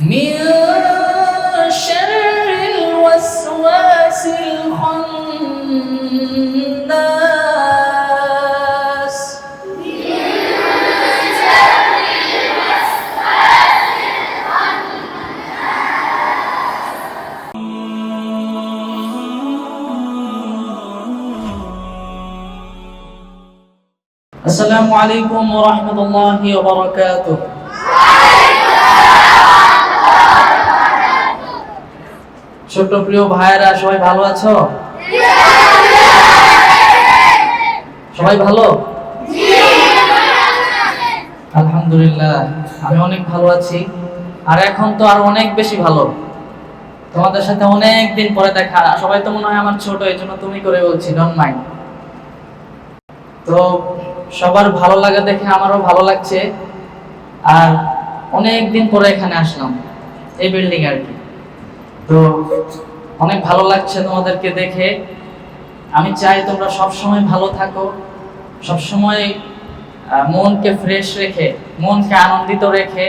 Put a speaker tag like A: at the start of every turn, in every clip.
A: من شر الوسواس الخناس. السلام عليكم ورحمة الله وبركاته. ছোট্ট প্রিয় ভাইয়েরা, সবাই ভালো আছো? সবাই ভালো? আলহামদুলিল্লাহ, আমি অনেক ভালো আছি। আর এখন তো আর অনেক বেশি ভালো। তোমাদের সাথে অনেক দিন পরে দেখা। সবাই তো মনে হয় আমার ছোট, এই জন্য তুমি করে বলছি ডন মাইন্ড তো সবার ভালো লাগা দেখে আমারও ভালো লাগছে। আর অনেক দিন পরে এখানে আসলাম, এই বিল্ডিং আর কি। তো অনেক ভালো লাগছে তোমাদেরকে দেখে। আমি চাই তোমরা সব সময় ভালো থাকো সব সময় মনকে ফ্রেশ রেখে, মনকে আনন্দিত রেখে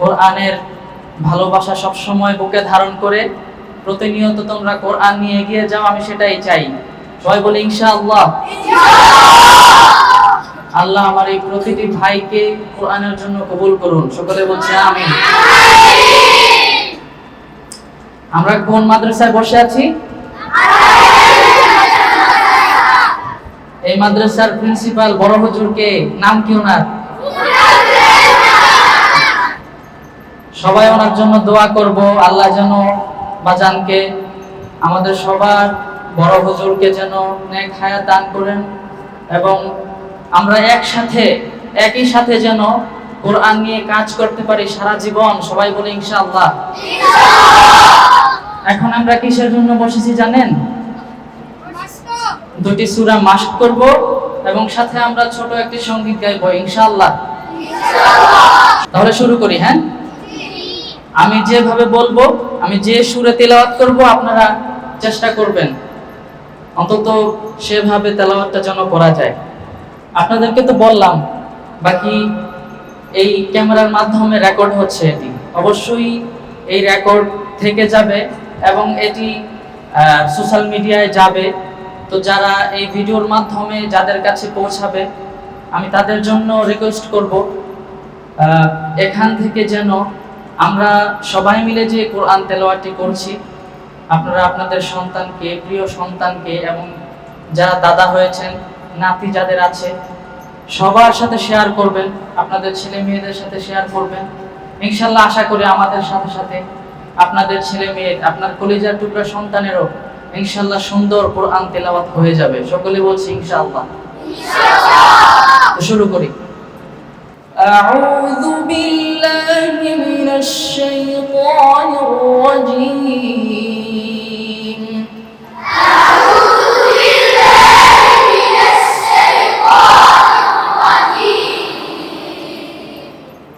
A: কোরআনের ভালোবাসা সব সময় বুকে ধারণ করে প্রতিনিয়ত তোমরা কোরআন নিয়ে এগিয়ে যাও, আমি সেটাই চাই। সবাই বলি ইনশাআল্লাহ। আল্লাহ আমার এই প্রতিটি ভাইকে কোরআনের জন্য কবুল করুন। সকলে বলছে আমিন। আমরা কোন মাদ্রাসায় বসে আছি? এই মাদ্রাসার প্রিন্সিপাল বড় হুজুরকে নাম কি ওনার? সবাই ওনার জন্য দোয়া করব, আল্লাহ যেন বাজানকে আমাদের সবার বড় হুজুরকে যেন নেক হায়াত দান করেন এবং আমরা একসাথে, একই সাথে যেন কোরআন নিয়ে কাজ করতে পারি সারা জীবন সবাই বলে ইনশাআল্লাহ। এখন আমরা কিসের জন্য বসেছি জানেন? দুটি সূরা মাস্ক করব এবং সাথে আমরা ছোট একটি সংগীত গাইব ইনশাআল্লাহ। তাহলে শুরু করি হ্যাঁ? আমি যেভাবে বলব আমি যে সুরে তেলাওয়াত করব আপনারা চেষ্টা করবেন। অন্তত সেভাবে তেলাওয়াতটা যেন করা যায়। আপনাদেরকে তো বললাম বাকি এই ক্যামেরার মাধ্যমে রেকর্ড হচ্ছে এটি। অবশ্যই এই রেকর্ড থেকে যাবে এবং এটি সোশ্যাল মিডিয়ায় যাবে। তো যারা এই ভিডিওর মাধ্যমে যাদের কাছে পৌঁছাবে, আমি তাদের জন্য রিকোয়েস্ট করব এখান থেকে যেন আমরা সবাই মিলে যে কোরআন তেলাওয়াতটি করছি, আপনারা আপনাদের সন্তানকে, প্রিয় সন্তানকে এবং যারা দাদা হয়েছেন, নাতি যাদের আছে সবার সাথে শেয়ার করবেন আপনাদের ছেলে মেয়েদের সাথে শেয়ার করবেন ইনশাল্লাহ আশা করি আমাদের সাথে সাথে আপনাদের ছেলে মেয়ে আপনার কলিজার টুকরা সন্তানেরও ইনশাল্লাহ সুন্দর কোরআন তেলাওয়াত হয়ে যাবে সকলে বলছি ইনশাআল্লাহ তো শুরু করি أعوذ بالله من الشيطان الرجيم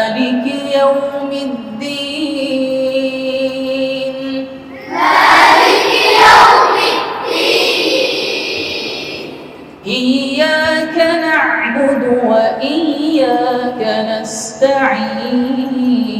A: مالك يوم الدين. إياك نعبد وإياك نستعين.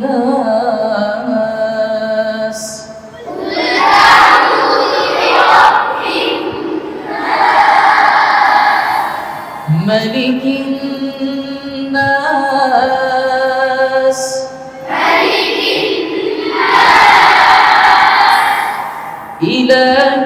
A: برب الناس. ملك الناس. إله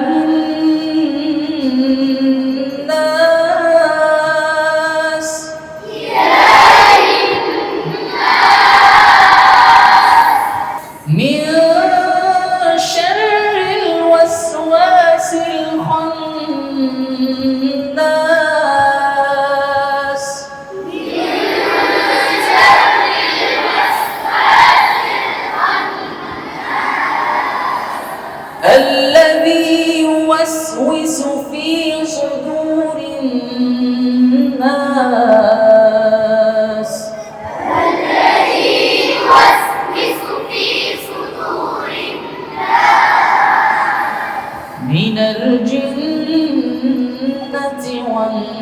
A: الناس. الذي يوسوس في صدور الناس من الجنة والناس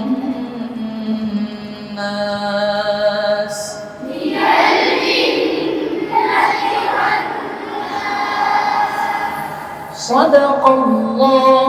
A: من الجنة والناس. صدق الله